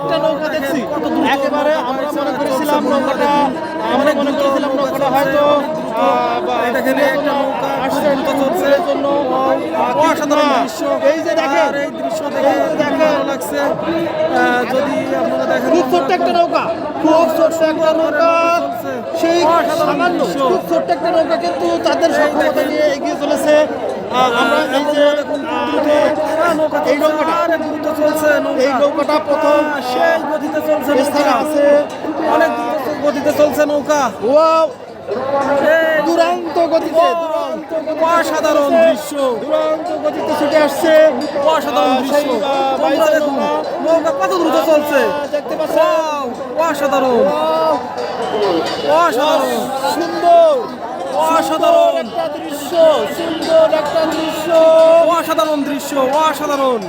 একটা নৌকা দেখছি। একেবারে আমরা মনে করেছিলাম নৌকাটা আমরা মনে করেছিলাম নৌকাটা হয়তো এই একটা নৌকা আসছে চলছে। জন্য অসাধারণ দৃশ্য। এই যে দেখেন এই দৃশ্য দেখে। ভালো লাগছে। আহ, যদি আপনারা দেখেন খুব ছোট্ট একটা নৌকা। খুব ছোট্ট একটা নৌকা। সেই সামান্য খুব ছোট্ট একটা নৌকা কিন্তু তাদের সক্ষমতা নিয়ে এগিয়ে চলেছে। আমরা এই যে এই নৌকাটা। এই নৌকাটা প্রথম সেই গতিতে চলছে আছে। অনেক গতিতে চলছে নৌকা। দুরান্ত গতিতে অসাধারণ দৃশ্য। দুরান্ত গতিতে ছুটে আসছে। অসাধারণ দৃশ্য। তোমরা দেখুন নৌকা। কত দ্রুত চলছে। দেখতে অসাধারণ। অসাধারণ। সুন্দর। অসাধারণ। একটা দৃশ্য সুন্দর একটা দৃশ্য। অসাধারণ দৃশ্য অসাধারণ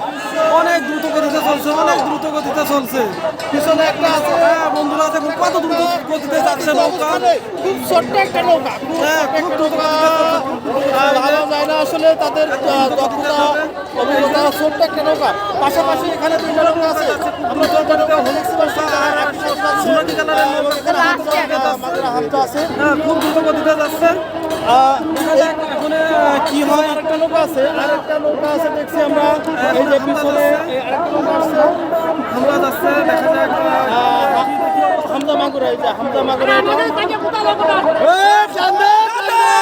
অনেক দ্রুত গতিতে চলছে অনেক দ্রুত গতিতে চলছে পিছনে একটা আছে হ্যাঁ বন্ধুরা দেখুন কত দ্রুত গতিতে যাচ্ছে নৌকা খুব ছোট্ট একটা নৌকা হ্যাঁ, খুব দ্রুত যায় না আসলে তাদের দক্ষতা অভিজ্ঞতা ছোট্ট একটা নৌকা পাশাপাশি এখানে দুইটা নৌকা আছে আমরা দুইটা নৌকা আছে। আছে হ্যাঁ খুব দ্রুত গতিতে যাচ্ছে কি হয়? আরেকটা নৌকা আছে আরেকটা নৌকা আছে দেখছি আমরা। এই যে পিছনে আরেকটা নৌকা আছে। হামলা যাচ্ছে দেখা আহ, হামজা মাগুরা এই যে হামজা মাগুরা এটা। এই, টানবে, টানবে।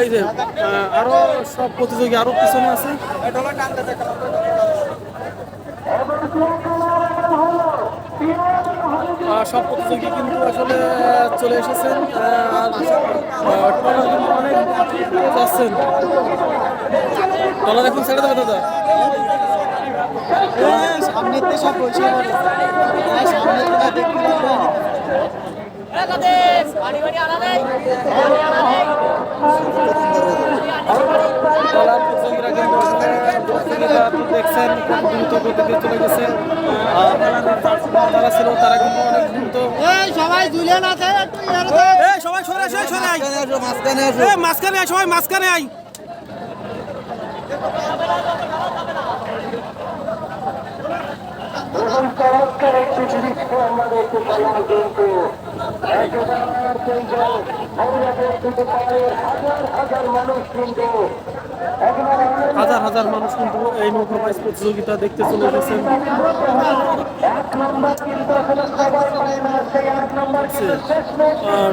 এই যে আরও সব প্রতিযোগী, আরও পিছনে আছে। সব প্রতিযোগী কিন্তু আসলে চলে এসেছেন। আর অনেক যাচ্ছেন। টলার এখন ছেড়ে দেবে দাদা? সামনের দিয়ে সব দিয়ে দেখতে পাবো কিন্তু প্রতিযোগিতা দেখছেন দ্রুত গতিতে চলে গেছে আর ছিল তারা কিন্তু অনেক দ্রুত সবাই একটু ইয়ারে সবাই সরে আসো সরে আই মাঝখানে আয় সবাই মাঝখানে আই এবং চমৎকার একটি দৃশ্য আমরা দেখতে পেলাম কিন্তু হাজার হাজার মানুষ কিন্তু একেবারে হাজার হাজার মানুষ কিন্তু এই নৌকা প্রতিযোগিতা দেখতে চলে গেছেন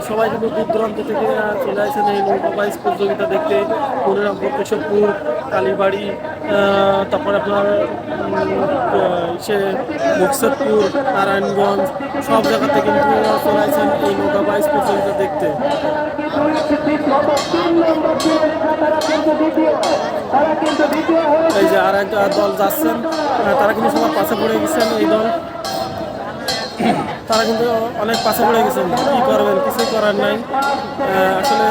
সবাই কিন্তু দূর দূরান্ত থেকে চলে আসেন এই নৌকা বাইচ প্রতিযোগিতা দেখতে। মনিরামপুর কেশবপুর কালীবাড়ি তারপরে আপনার সে মুকসেদপুর, নারায়ণগঞ্জ, সব জায়গাতে কিন্তু চলে আসেন এই নৌকা বাইচ প্রতিযোগিতা দেখতে। এই যে আর একটা দল যাচ্ছেন তারা কিন্তু সবার পাশে পড়ে গেছেন এই দল। তারা কিন্তু অনেক পাশে পড়ে গেছেন কী করবেন? কিছুই করার নাই। আসলে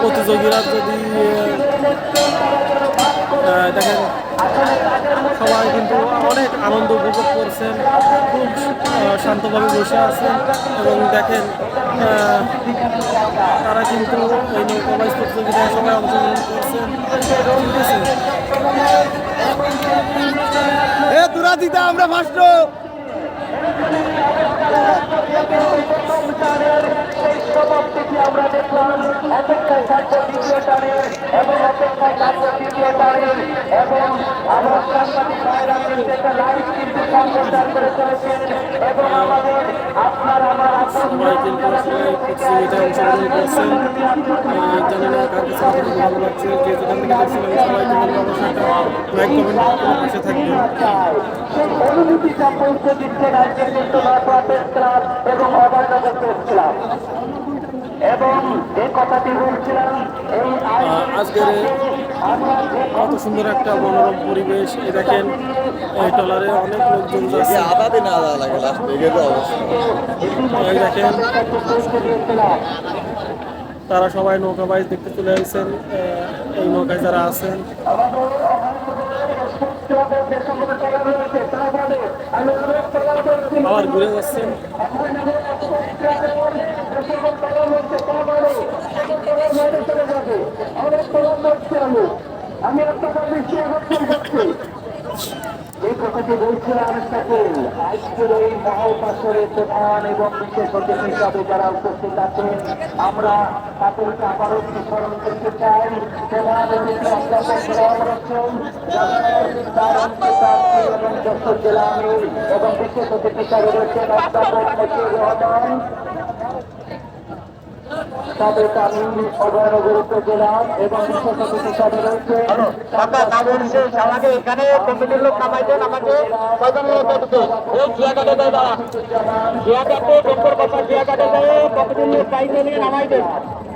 প্রতিযোগীরা যদি দেখেন, সবাই কিন্তু অনেক আনন্দ উপভোগ করছেন, খুব শান্তভাবে বসে আছেন এবং দেখেন তারা কিন্তু এই নৌকাবাজ প্রতিযোগিতায় সবাই অংশগ্রহণ করছেন। ঠিক আছে? আমরা ফার্স্ট আমরা দেখলাম অপেক্ষায় থাকব দ্বিতীয় টানে এবং অপেক্ষায় থাকব তৃতীয় টানে এবং কিন্তু সম্প্রচার করে চলেছেন এবং আমাদের আপনার আমার আপন সবাই কিন্তু আসলে প্রতিযোগিতায় অংশগ্রহণ করছেন জানি না কার কাছে কতটুকু ভালো লাগছে যে যেখান থেকে দেখছিলেন সবাইকে বলব অবশ্যই একটা লাইক কমেন্ট করে পাশে থাকবেন অনুভূতিটা পৌঁছে দিচ্ছে রাজ্যের কিন্তু এবং প্রেস ক্লাব এবং যে কথাটি বলছিলাম এই আজকের কত সুন্দর একটা মনোরম পরিবেশ। এই দেখেন এই টলারে অনেক লোকজন যাচ্ছে। আধা দিন আধা লাগে লাস্ট এই দেখেন তারা সবাই নৌকা বাইচ দেখতে চলে আসছেন এই নৌকায় যারা আছেন। ক্লাবের যে সকল খেলা রয়েছে তার মধ্যে আমি অনুরোধ প্রদান করছি আবার ঘুরে যাচ্ছেন আমি আপনাদের দৃষ্টি আকর্ষণ করছি এই কথাটি বলছিলাম সাকিল আজকের এই মহাপাশরের প্রধান এবং বিশেষ অতিথি হিসাবে যারা উপস্থিত আছেন আমরা তাদেরকে আবারও স্মরণ করতে চাই প্রধান অতিথি এবং বিশেষ অতিথি হিসাবে রয়েছেন অধ্যাপক মশিউর রহমান আমি আমির গুরুত্ব দিলাম এবং হিসাবে রয়েছেন আমাকে এখানে কমিটির লোক নামাইছেন, আমাকে এই জিয়া কাটে দেয় দাঁড়া জিয়া কাটে, ডক্টর কথা জিয়া কাটে দেয়, কমিটির লোক দায়িত্ব নিয়ে নামাই নামাইছেন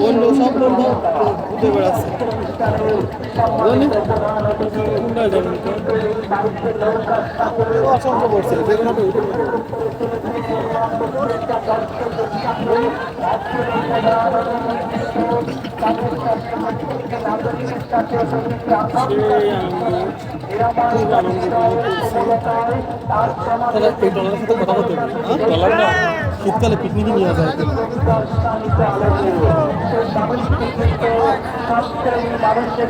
অন্য সব বন্ধু ঘুরতে বেড়াচ্ছে অসংখ্য পড়ছে যে কোনো সেই আনন্দ না শীতকালে পিকনিকে নিয়ে যায়। মানুষের